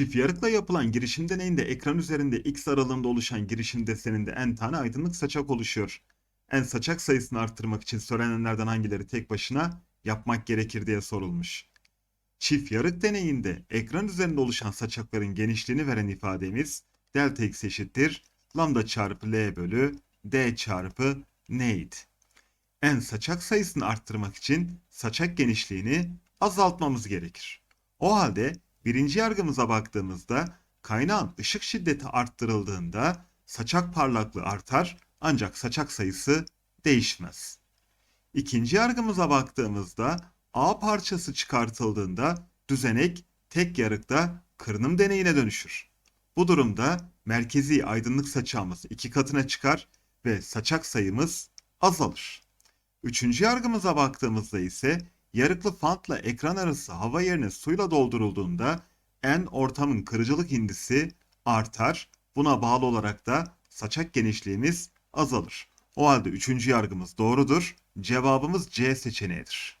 Çift yarıkla yapılan girişim deneyinde ekran üzerinde x aralığında oluşan girişim deseninde n tane aydınlık saçak oluşuyor. N saçak sayısını arttırmak için söylenenlerden hangileri tek başına yapmak gerekir diye sorulmuş. Çift yarık deneyinde ekran üzerinde oluşan saçakların genişliğini veren ifademiz delta x eşittir lambda çarpı l bölü d çarpı n'ydi. N saçak sayısını arttırmak için saçak genişliğini azaltmamız gerekir. O halde birinci yargımıza baktığımızda kaynağın ışık şiddeti arttırıldığında saçak parlaklığı artar ancak saçak sayısı değişmez. İkinci yargımıza baktığımızda A parçası çıkartıldığında düzenek tek yarıkta kırınım deneyine dönüşür. Bu durumda merkezi aydınlık saçağımız iki katına çıkar ve saçak sayımız azalır. Üçüncü yargımıza baktığımızda ise yarıklı fantla ekran arası hava yerine suyla doldurulduğunda en ortamın kırıcılık indisi artar. Buna bağlı olarak da saçak genişliğimiz azalır. O halde üçüncü yargımız doğrudur. Cevabımız C seçeneğidir.